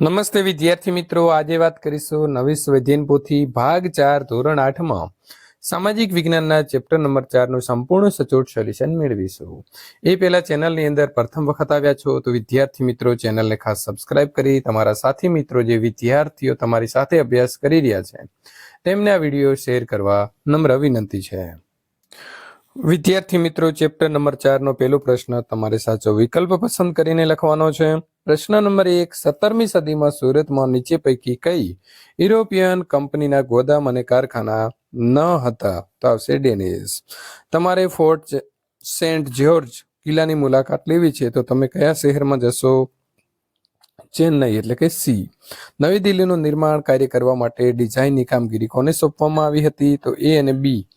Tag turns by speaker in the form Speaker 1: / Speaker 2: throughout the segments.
Speaker 1: નમસ્તે વિદ્યાર્થી મિત્રો, આજે વાત કરીશું નવી સ્વધ્યન પોથી ભાગ ચાર, ધોરણ આઠમાં. સામાજિક વિજ્ઞાનના ચેપ્ટર નંબર ચારનું સંપૂર્ણ સચોટ સોલ્યુશન મેળવીશું. એ પહેલા ચેનલની અંદર પ્રથમ વખત આવ્યા છો તો વિદ્યાર્થી મિત્રો, ચેનલને ખાસ સબસ્ક્રાઇબ કરી તમારા સાથી મિત્રો જે વિદ્યાર્થીઓ તમારી સાથે અભ્યાસ કરી રહ્યા છે, તેમને આ વીડિયો શેર કરવા નમ્ર વિનંતી છે. વિદ્યાર્થી મિત્રો, ચેપ્ટર નંબર ચારનો પહેલો પ્રશ્ન તમારે સાચો વિકલ્પ પસંદ કરીને લખવાનો છે. પ્રશ્ન નંબર એક, સત્તરમી સદીમાં સુરતમાં નીચે પૈકી કઈ યુરોપિયન કંપનીના ગોદામ અને કારખાના ન હતા? તો આવશે ડેનિસ. તમારે ફોર્ટ સેન્ટ જ્યોર્જ કિલ્લાની મુલાકાત લેવી છે, તો તમે કયા શહેરમાં જશો? ચેન્નઈ એટલે કે સી. નવી દિલ્હીનું નિર્માણ કાર્ય કરવા માટે ડિઝાઇનની કામગીરી કોને સોંપવામાં આવી હતી? તો એ અને બી.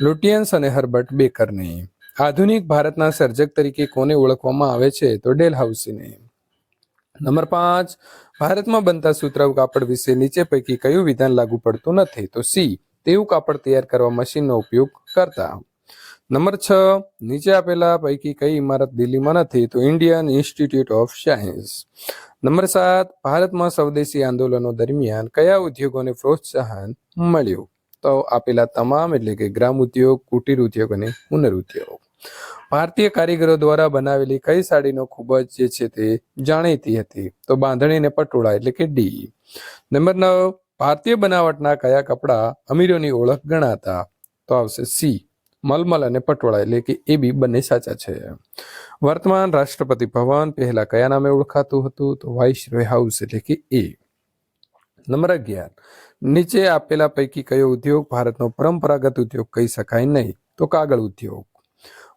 Speaker 1: લુટિયન્સ અને હર્બર્ટ બેકરને. આધુનિક ભારતના સર્જક તરીકે કોને ઓળખવામાં આવે છે? તો ડેલ હાઉસીને. નંબર પાંચ. ભારતમાં બનતા સુતરાઉ કાપડ વિશે નીચે પૈકી કયું વિધાન લાગુ પડતું નથી? તો સી. તેવું કાપડ તૈયાર કરવા મશીનનો ઉપયોગ કરતા. નંબર છ. નીચે આપેલા પૈકી કઈ ઇમારત દિલ્હીમાં નથી? તો Indian Institute of Science. Number સાત, ભારતમાં સ્વદેશી આંદોલનો દરમિયાન કયા ઉદ્યોગોને પ્રોત્સાહન મળ્યું? તો આપેલા તમામ એટલે કે ગ્રામ ઉદ્યોગ, કુટીર ઉદ્યોગ અને હુનર ઉદ્યોગ. ભારતીય કારીગરો દ્વારા બનાવેલી કઈ સાડીનો ખૂબ જ જે છે તે જાણીતી હતી? તો બાંધણી અને પટોળા એટલે કે ડી. નંબર નવ, ભારતીય બનાવટના કયા કપડાં અમીરોની ઓળખ ગણાતા? તો આવશે સી. મલમલ અને પટોળા એટલે કે એ બી બંને સાચા છે. વર્તમાન રાષ્ટ્રપતિ ભવન પહેલા કયા નામે ઓળખાતું હતું? તો વાઇસરોય હાઉસ એટલે કે એ. નંબર અગિયાર. નીચે આપેલા પૈકી કયો ઉદ્યોગ ભારતનો પરંપરાગત ઉદ્યોગ કહી શકાય નહીં? તો કાગળ ઉદ્યોગ.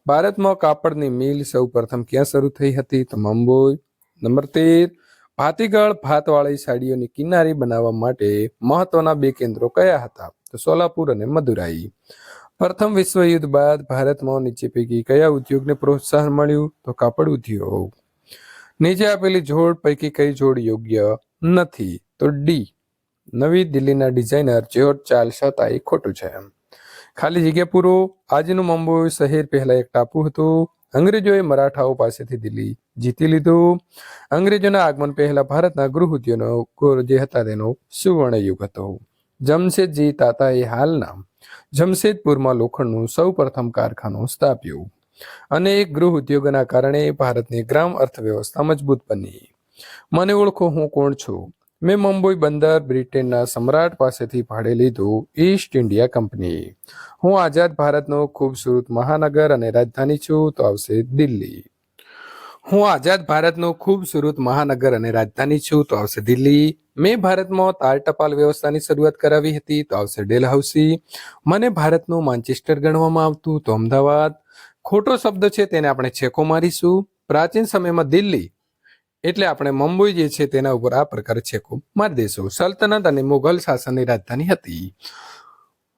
Speaker 1: ભારતમાં કાપડની મિલ સૌ પ્રથમ ક્યાં શરૂ થઈ હતી? તો મુંબઈ. નંબર તેર. ભાતીગળ ભાતવાળી સાડીઓની કિનારી બનાવવા માટે મહત્વના બે કેન્દ્રો કયા હતા? તો સોલાપુર અને મદુરાઈ. પ્રથમ વિશ્વયુદ્ધ બાદ ભારતમાં નીચે પૈકી કયા ઉદ્યોગને પ્રોત્સાહન મળ્યું? તો કાપડ ઉદ્યોગ. નીચે આપેલી જોડ પૈકી કઈ જોડ યોગ્ય નથી? તો ડી નવી દિલ્હીના ડિઝાઇનર જ્યોર્જ ચાર્લ્સ હતા એ ખોટું છે. એમ ખાલી જગ્યા પૂરો. આજનું મુંબઈ શહેર પહેલા એક ટાપુ હતું. અંગ્રેજોએ મરાઠાઓ પાસેથી દિલ્હી જીતી લીધું. અંગ્રેજોના આગમન પહેલા ભારતના ગૃહ ઉદ્યોગો જે હતા તેનો સુવર્ણ યુગ હતો. જમશેદજી તાતા એ હાલના જમશેદપુરમાં લોખંડનું સૌ પ્રથમ કારખાનું સ્થાપ્યું. અને એક ગૃહ ઉદ્યોગના કારણે ભારતની ગ્રામ અર્થવ્યવસ્થા મજબૂત બની. મને ઓળખો હું કોણ છું? મેં મુંબઈ બંદર બ્રિટેનના સમ્રાટ પાસેથી ભાડે લીધું ઈસ્ટ ઇન્ડિયા કંપની. હું આઝાદ ભારતનો ખૂબસૂરત મહાનગર અને રાજધાની છું, તો આવશે દિલ્હી. હું આઝાદ ભારતનો ખૂબસૂરત મહાનગર અને રાજધાની છું, તો આવશે દિલ્હી. મેં ભારતમાં તાર ટપાલ વ્યવસ્થાની શરૂઆત કરાવી હતી તો આવશે ડેલહાઉસી. મને ભારતનું માન્ચેસ્ટર ગણવામાં આવતું તો અમદાવાદ. ખોટો શબ્દ છે તેને આપણે છેકો મારીશું. પ્રાચીન સમયમાં દિલ્હી એટલે આપણે મુંબઈ જે છે તેના ઉપર આ પ્રકારે છેકો મારી દઈશું સલ્તનત અને મુઘલ શાસનની રાજધાની હતી.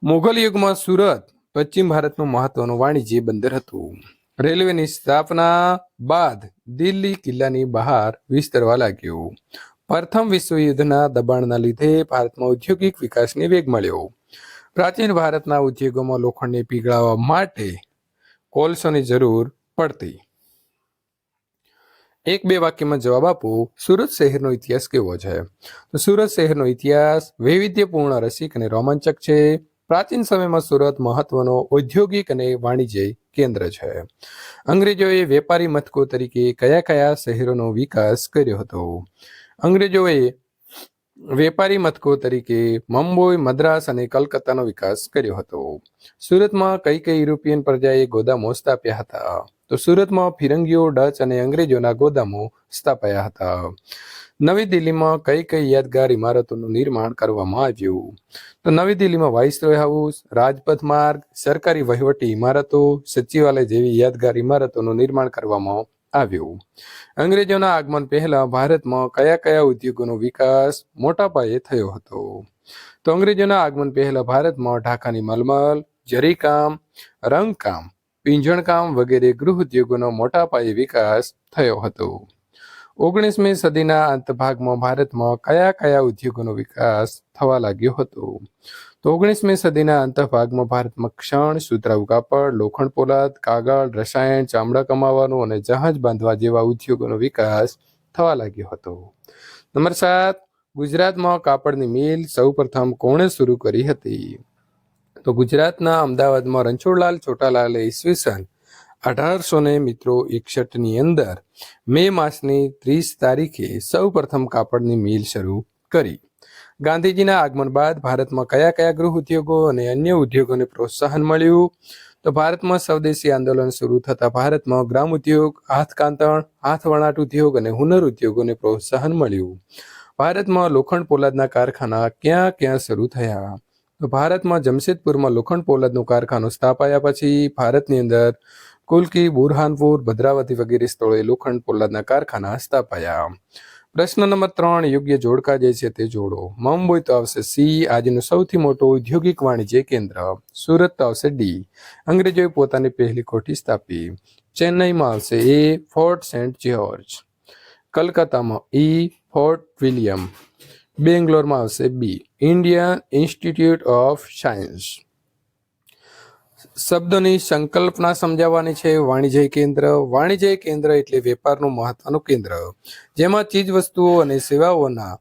Speaker 1: મુઘલ યુગમાં સુરત પશ્ચિમ ભારતનું મહત્વનું વાણિજ્ય બંદર હતું. રેલવેની સ્થાપના બાદ દિલ્હી કિલ્લાની બહાર વિસ્તરવા લાગ્યું. પ્રથમ વિશ્વયુદ્ધના દબાણના લીધે ભારતમાં ઔદ્યોગિક વિકાસને વેગ મળ્યો. પ્રાચીન ભારતના ઉદ્યોગોમાં લોખંડને પીગળાવવા માટે કોલસોની જરૂર પડતી. એક બે વાક્યમાં જવાબ આપો. સુરત શહેરનો ઇતિહાસ કેવો છે? તો સુરત શહેરનો ઇતિહાસ વૈવિધ્યપૂર્ણ, રસિક અને રોમાંચક છે. પ્રાચીન સમયમાં સુરત મહત્વનો ઔદ્યોગિક અને વાણિજ્ય કેન્દ્ર છે. અંગ્રેજોએ વેપારી મથકો તરીકે કયા કયા શહેરોનો વિકાસ કર્યો હતો? અંગ્રેજોએ વેપારી મથકો તરીકે મુંબઈ, મદ્રાસ અને કલકત્તાનો વિકાસ કર્યો હતો. સુરતમાં કઈ કઈ યુરોપિયન પ્રજાએ ગોદામો સ્થાપ્યા હતા? તો સુરતમાં ફિરંગીઓ, ડચ અને અંગ્રેજોના ગોદામો સ્થાપાયા હતા. નવી દિલ્હીમાં કઈ કઈ યાદગાર ઇમારતોનું નિર્માણ કરવામાં આવ્યું? તો નવી દિલ્હીમાં વાઇસરોય હાઉસ, રાજપથ માર્ગ, સરકારી વહીવટી ઇમારતો, સચિવાલય જેવી યાદગાર ઇમારતોનું નિર્માણ કરવામાં આવ્યું. અંગ્રેજોના આગમન પહેલા ભારતમાં કયા કયા ઉદ્યોગોનો વિકાસ મોટા પાયે થયો હતો? તો અંગ્રેજોના આગમન પહેલા ભારતમાં ઢાકાની મલમલ, જરીકામ, રંગકામ, પીંજણકામ વગેરે ગૃહ ઉદ્યોગોનો મોટા પાયે વિકાસ થયો હતો. ઓગણીસમી સદીના અંતભાગમાં ભારતમાં કયા કયા ઉદ્યોગોનો વિકાસ થવા લાગ્યો હતો? તો ઓગણીસમી સદીના અંતભાગમાં ભારતમાં ક્ષણ, સુતરાઉ કાપડ, લોખંડ પોલાદ, કાગળ, રસાયણ, ચામડા કમાવાનું અને જહાજ બાંધવા જેવા ઉદ્યોગોનો વિકાસ થવા લાગ્યો હતો. નંબર સાત, ગુજરાતમાં કાપડની મિલ સૌપ્રથમ કોણે શરૂ કરી હતી? તો ગુજરાતના અમદાવાદમાં રણછોડલાલ છોટાલાલે ઈસવીસન અઢારસો ને મિત્રો એકસઠની અંદર મે માસની ત્રીસ તારીખે સૌપ્રથમ કાપડની મિલ શરૂ કરી. ગાંધીજીના આગમન બાદ ભારતમાં કયા કયા ગૃહ ઉદ્યોગો અને અન્ય ઉદ્યોગોને પ્રોત્સાહન મળ્યું? તો ભારતમાં સ્વદેશી આંદોલન શરૂ થતા ભારતમાં ગ્રામ ઉદ્યોગ, હાથકાંતણ હાથ વણાટ ઉદ્યોગ અને હુનર ઉદ્યોગોને પ્રોત્સાહન મળ્યું. ભારતમાં લોખંડ પોલાદના કારખાના ક્યાં ક્યાં શરૂ થયા? તો ભારતમાં જમશેદપુરમાં લોખંડ પોલાદનું કારખાનું સ્થાપાયા પછી ભારતની અંદર કુલકી, બુરહાનપુર, ભદ્રાવતી વગેરે સ્થળોએ લોખંડ પોલાદના કારખાના સ્થાપાયા. પ્રશ્ન નંબર ત્રણ, યોગ્ય જોડકા જે છે તે જોડો. મુંબઈ તો આવશે સી, આજનું સૌથી મોટું ઔદ્યોગિક વાણિજ્ય કેન્દ્ર. સુરત આવશે ડી. અંગ્રેજોએ પોતાની પહેલી કોઠી સ્થાપી. ચેન્નઈમાં આવશે એ, ફોર્ટ સેન્ટ જ્યોર્જ. કલકત્તામાં ઈ, ફોર્ટ વિલિયમ. બેંગ્લોરમાં આવશે B. Indian Institute of Science. શબ્દોની સંકલ્પના સમજાવવાની છે, વાણિજ્ય કેન્દ્ર. વાણિજ્ય કેન્દ્ર એટલે વેપારનું મહત્વનું કેન્દ્ર. જેમાં ચીજ વસ્તુઓ અને સેવાઓના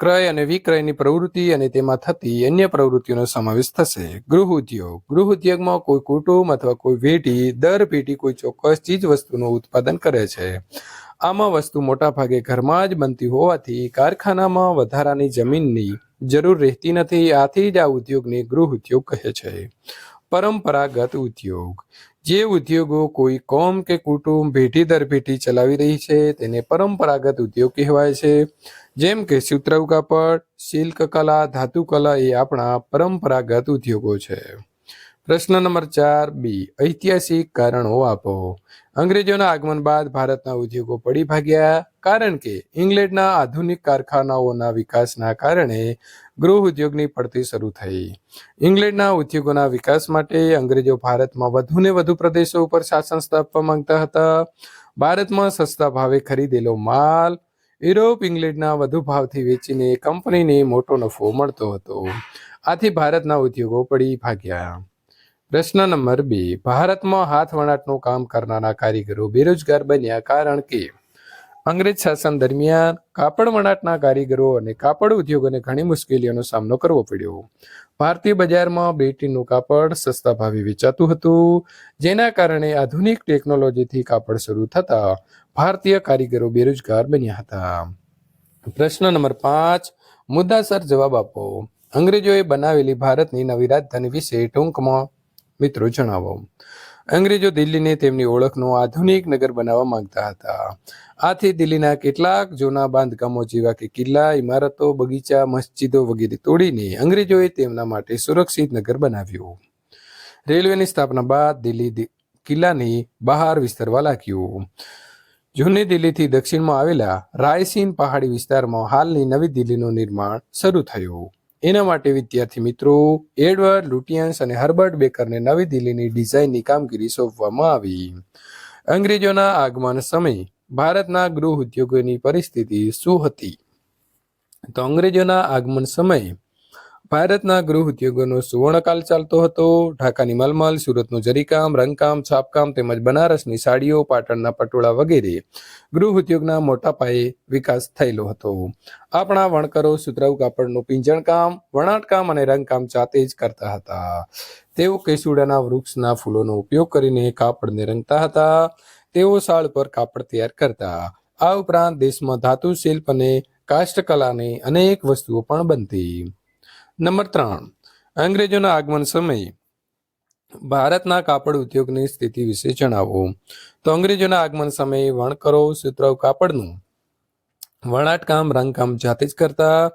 Speaker 1: ક્રય અને વિક્રયની પ્રવૃત્તિ અને તેમાં થતી અન્ય પ્રવૃત્તિઓનો સમાવેશ થશે. ગૃહ ઉદ્યોગ. ગૃહ ઉદ્યોગમાં કોઈ કુટુંબ અથવા કોઈ પેઢી દર પેઢી કોઈ ચોક્કસ ચીજ વસ્તુનું ઉત્પાદન કરે છે. આમાં વસ્તુ મોટા ભાગે ઘરમાં જ બનતી હોવાથી કારખાનામાં વધારાની જમીનની જરૂર રહેતી નથી, આથી જ આ ઉદ્યોગને ગૃહ ઉદ્યોગ કહે છે. પરંપરાગત ઉદ્યોગ. જે ઉદ્યોગો કોઈ કોમ કે કુટુંબ ભેટી દર ભેટી ચલાવી રહી છે, તેને પરંપરાગત ઉદ્યોગ કહેવાય છે. જેમ કે સૂત્રવ કાપડ શિલ્ક કલા ધાતુ કલા એ આપણા પરંપરાગત ઉદ્યોગો છે. પ્રશ્ન નંબર ચાર બી. ઐતિહાસિક કારણો આપો. અંગ્રેજોના આગમન બાદ ભારતના ઉદ્યોગો પડી ભાગ્યા કારણ કે ઇંગ્લેન્ડના આધુનિક કારખાનાઓના વિકાસના કારણે ગૃહ ઉદ્યોગની પડતી શરૂ થઈ. ઇંગ્લેન્ડના ઉદ્યોગોના વિકાસ માટે અંગ્રેજો ભારતમાં વધુને વધુ પ્રદેશો ઉપર શાસન સ્થાપવા માંગતા હતા. ભારતમાં સસ્તા ભાવે ખરીદેલો માલ યુરોપ ઇંગ્લેન્ડના વધુ ભાવથી વેચીને કંપનીને મોટો નફો મળતો હતો. આથી ભારતના ઉદ્યોગો પડી ભાગ્યા. પ્રશ્ન નંબર બે. ભારતમાં હાથ વણાટનું કામ કરનારા કારીગરો બેરોજગાર બન્યા કારણ કે અંગ્રેજ શાસન દરમિયાન કાપડ વણાટના કારીગરો અને કાપડ ઉદ્યોગોને ઘણી મુશ્કેલીઓનો સામનો કરવો પડ્યો. ભારતીય બજારમાં બેટીનું કાપડ સસ્તા ભાવે વેચાતું હતું, જેના કારણે આધુનિક ટેકનોલોજીથી કાપડ શરૂ થતા ભારતીય કારીગરો બેરોજગાર બન્યા હતા. પ્રશ્ન નંબર પાંચ. મુદ્દાસર જવાબ આપો. અંગ્રેજોએ બનાવેલી ભારતની નવી રાજધાની વિશે ટૂંકમાં મિત્રો, જણાવો. અંગ્રેજો દિલ્હીને તેમની ઓળખનું આધુનિક નગર બનાવવા માંગતા હતા. આથી દિલ્હીના કેટલાક જૂના બાંધકામો જેવા કે કિલ્લા, ઇમારતો, બગીચા, મસ્જિદો વગેરે તોડીને અંગ્રેજોએ તેમના માટે સુરક્ષિત નગર બનાવ્યું. રેલવેની સ્થાપના બાદ દિલ્હી કિલ્લાની બહાર વિસ્તરવા લાગ્યું. જૂની દિલ્હીથી દક્ષિણમાં આવેલા રાયસીન પહાડી વિસ્તારમાં હાલની નવી દિલ્હીનું નિર્માણ શરૂ થયું. એના માટે વિદ્યાર્થી મિત્રો, એડવર્ડ, લુટિયન્સ અને હર્બર્ટ બેકરને નવી દિલ્હીની ડિઝાઇનની કામગીરી સોંપવામાં આવી. અંગ્રેજોના આગમન સમયે ભારતના ગૃહ ઉદ્યોગોની પરિસ્થિતિ શું હતી? તો અંગ્રેજોના આગમન સમયે ભારતના ગૃહ ઉદ્યોગોનો સુવર્ણકાલ ચાલતો હતો. ઢાકાની મલમલ, સુરતનું જરીકામ, રંગકામ, છાપકામ તેમજ બનારસની સાડીઓ, પાટણના પટોળા વગેરે ગૃહ ઉદ્યોગના મોટા પાયે વિકાસ થયેલો હતો. આપણા વણકરો સુતરાઉ કાપડનું પિંજણકામ વણાટકામ અને રંગકામ જાતે જ કરતા હતા. તેઓ કેસુડાના વૃક્ષના ફૂલોનો ઉપયોગ કરીને કાપડને રંગતા હતા. તેઓ સાળ પર કાપડ તૈયાર કરતા. આ ઉપરાંત દેશમાં ધાતુ, શિલ્પ અને કાષ્ટકલાની અનેક વસ્તુઓ પણ બનતી. નંબર ત્રણ. અંગ્રેજોના આગમન સમયે ભારતના કાપડ ઉદ્યોગની સ્થિતિ વિશે જણાવો. તો અંગ્રેજોના આગમન સમયે વણકરો, સુતરાઉ કાપડનું વણાટકામ, રંગકામ જાતે જ કરતા,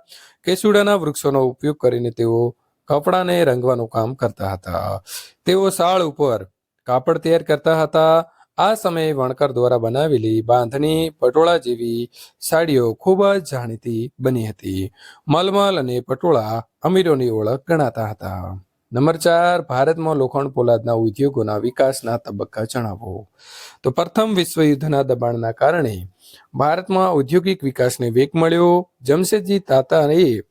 Speaker 1: કેસુડાના વૃક્ષોનો ઉપયોગ કરીને તેઓ કપડાને રંગવાનું કામ કરતા હતા. તેઓ સાળ ઉપર કાપડ તૈયાર કરતા હતા. આ સમયે વણકર દ્વારા બનાવેલી બાંધણી પટોળા જેવી સાડીઓ ખૂબ જ જાણીતી બની હતી. મલમલ અને પટોળા અમીરોની ઓળખ ગણાતા હતા. નંબર ચાર, ભારતમાં લોખંડ પોલાદના ઉદ્યોગોના વિકાસના તબક્કા જણાવો. તો પ્રથમ વિશ્વયુદ્ધના દબાણના કારણે ભારતમાં ઔદ્યોગિક વિકાસને વેગ મળ્યો. જમશેદજી તાતાએ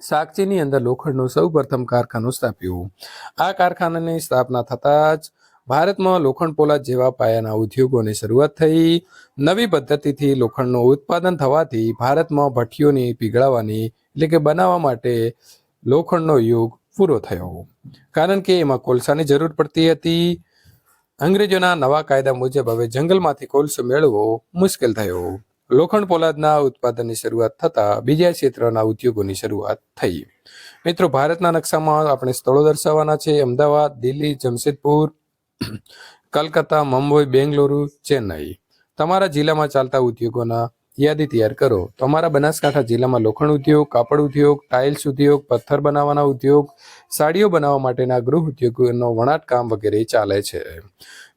Speaker 1: સાગચીની અંદર લોખંડનું સૌ પ્રથમ કારખાનું સ્થાપ્યું. આ કારખાનાની સ્થાપના થતાં જ ભારતમાં લોખંડ પોલાદ જેવા પાયાના ઉદ્યોગોની શરૂઆત થઈ. નવી પદ્ધતિથી લોખંડનું ઉત્પાદન થવાથી ભારતમાં ભઠ્ઠીઓની પીગળાવાની એટલે કે બનાવવા માટે લોખંડનો યુગ પૂરો થયો. કારણ કે એમાં કોલસાની જરૂર પડતી હતી. અંગ્રેજોના નવા કાયદા મુજબ હવે જંગલમાંથી કોલસો મેળવવો મુશ્કેલ થયો. લોખંડ પોલાદના ઉત્પાદનની શરૂઆત થતા બીજા ક્ષેત્રના ઉદ્યોગોની શરૂઆત થઈ. મિત્રો, ભારતના નકશામાં આપણે સ્થળો દર્શાવવાના છે. અમદાવાદ, દિલ્હી, જમશેદપુર કલકત્તા, મુંબઈ, બેંગલુરુ, ચેન્નઈ. તમારા જિલ્લામાં ચાલતા ઉદ્યોગોના યાદી તૈયાર કરો. તમારા બનાસકાંઠા જિલ્લામાં લોખંડ ઉદ્યોગ, કાપડ ઉદ્યોગ, ટાઇલ્સ ઉદ્યોગ, પથ્થર બનાવવાના ઉદ્યોગ, સાડીઓ બનાવવા માટેના ગૃહ ઉદ્યોગોનો વણાટ કામ વગેરે ચાલે છે.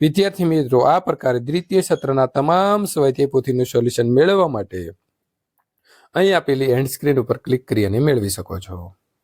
Speaker 1: વિદ્યાર્થી મિત્રો, આ પ્રકારે દ્વિતીય સત્રના તમામ સ્વાધ્યાય પોથીનું સોલ્યુશન મેળવવા માટે અહીં આપેલી એન્ડ સ્ક્રીન ઉપર ક્લિક કરી અને મેળવી શકો છો.